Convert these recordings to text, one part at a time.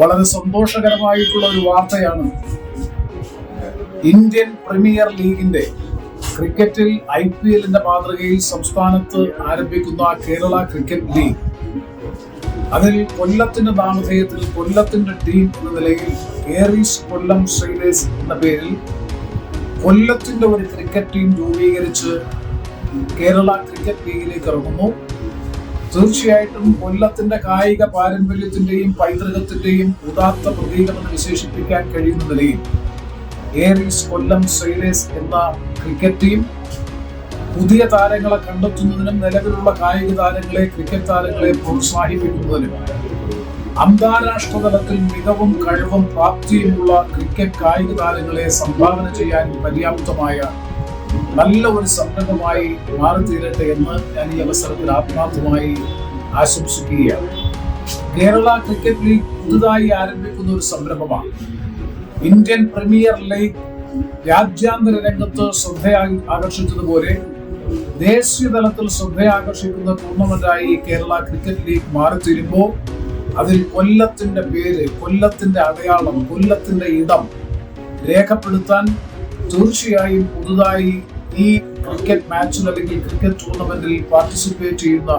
വളരെ സന്തോഷകരമായിട്ടുള്ള ഒരു വാർത്തയാണ്. ഇന്ത്യൻ പ്രീമിയർ ലീഗിന്റെ ക്രിക്കറ്റിൽ ഐ പി എല്ലിന്റെ മാതൃകയിൽ സംസ്ഥാനത്ത് ആരംഭിക്കുന്ന കേരള ക്രിക്കറ്റ് ലീഗ്. അതിൽ കൊല്ലത്തിന്റെ നാമധേയത്തിൽ കൊല്ലത്തിന്റെ ടീം എന്ന നിലയിൽ ഏറീസ് കൊല്ലം ശ്രീലേസ് എന്ന പേരിൽ കൊല്ലത്തിന്റെ ഒരു ക്രിക്കറ്റ് ടീം രൂപീകരിച്ച് കേരള ക്രിക്കറ്റ് ലീഗിലേക്ക് ഇറങ്ങുന്നു. തീർച്ചയായിട്ടും കൊല്ലത്തിന്റെ കായിക പാരമ്പര്യത്തിന്റെയും പൈതൃകത്തിന്റെയും ഉദാത്ത പ്രതീകമെന്ന് വിശേഷിപ്പിക്കാൻ കഴിയുന്ന നിലയിൽ ഏറീസ് കൊല്ലം സൈലേസ് എന്ന ക്രിക്കറ്റ് ടീം പുതിയ താരങ്ങളെ കണ്ടെത്തുന്നതിനും നിലവിലുള്ള കായിക താരങ്ങളെ ക്രിക്കറ്റ് താരങ്ങളെ പ്രോത്സാഹിപ്പിക്കുന്നതിനും അന്താരാഷ്ട്ര തലത്തിൽ മികവും കഴിവും പ്രാപ്തിയുമുള്ള ക്രിക്കറ്റ് കായിക താരങ്ങളെ സംഭാവന ചെയ്യാൻ പര്യാപ്തമായ നല്ല ഒരു സംരംഭമായി മാറിത്തീരട്ടെ എന്ന് ഞാൻ ഈ അവസരത്തിൽ ആത്മാർത്ഥമായി ആശംസിക്കുകയാണ്. കേരള ക്രിക്കറ്റ് ലീഗ് പുതുതായി ആരംഭിക്കുന്ന ഒരു സംരംഭമാണ്. ഇന്ത്യൻ പ്രീമിയർ ലീഗ് രാജ്യാന്തര രംഗത്ത് ശ്രദ്ധ ആകർഷിച്ചതുപോലെ ദേശീയ തലത്തിൽ ശ്രദ്ധ ആകർഷിക്കുന്ന ടൂർണമെന്റായി കേരള ക്രിക്കറ്റ് ലീഗ് മാറിത്തീരുമ്പോൾ അതിൽ കൊല്ലത്തിന്റെ പേര് കൊല്ലത്തിന്റെ അടയാളം കൊല്ലത്തിന്റെ ഇടം രേഖപ്പെടുത്താൻ തീർച്ചയായും പുതുതായി ഈ ക്രിക്കറ്റ് മാച്ചിൽ അല്ലെങ്കിൽ ക്രിക്കറ്റ് ടൂർണമെന്റിൽ പാർട്ടിസിപ്പേറ്റ് ചെയ്യുന്ന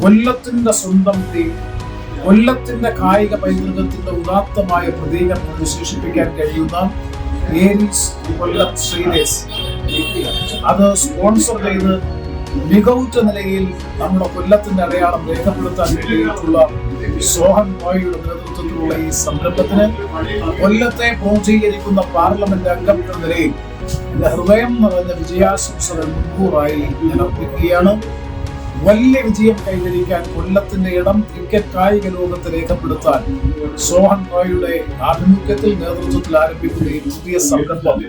കൊല്ലത്തിന്റെ സ്വന്തം ടീം കൊല്ലത്തിന്റെ കായിക പൈതൃകത്തിന്റെ ഉദാത്തമായ പ്രതീകം വിശേഷിപ്പിക്കാൻ കഴിയുന്ന കൊല്ലം അത് സ്പോൺസർ ചെയ്ത് മികവുറ്റ നിലയിൽ നമ്മുടെ കൊല്ലത്തിന്റെ അടയാളം രേഖപ്പെടുത്താൻ വേണ്ടിയിട്ടുള്ള സോഹൻ ബോയിയുടെ നേതൃത്വത്തിലുള്ള ഈ സംരംഭത്തിന് കൊല്ലത്തെ പ്രതികരിക്കുന്ന പാർലമെന്റ് അംഗം എന്ന നിലയിൽ എന്റെ ഹൃദയം നിറഞ്ഞ വിജയാശംസകൾ മുൻകൂറായി ഞാൻ അർപ്പിക്കുകയാണ്. വലിയ വിജയം കൈവരിക്കാൻ കൊല്ലത്തിന്റെ ഇടം ക്രിക്കറ്റ് കായിക ലോകത്ത് രേഖപ്പെടുത്താൻ സോഹൻ റോയുടെ ആഭിമുഖ്യത്തിൽ നേതൃത്വത്തിൽ ആരംഭിക്കുന്ന ഈ പുതിയ സംരംഭം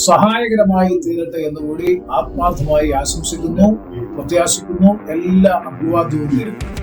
സഹായകരമായി തീരട്ടെ എന്ന് കൂടി ആത്മാർത്ഥമായി ആശംസിക്കുന്നു പ്രത്യാശിക്കുന്നു. എല്ലാ അഭിവാദ്യവും നേരിടുന്നു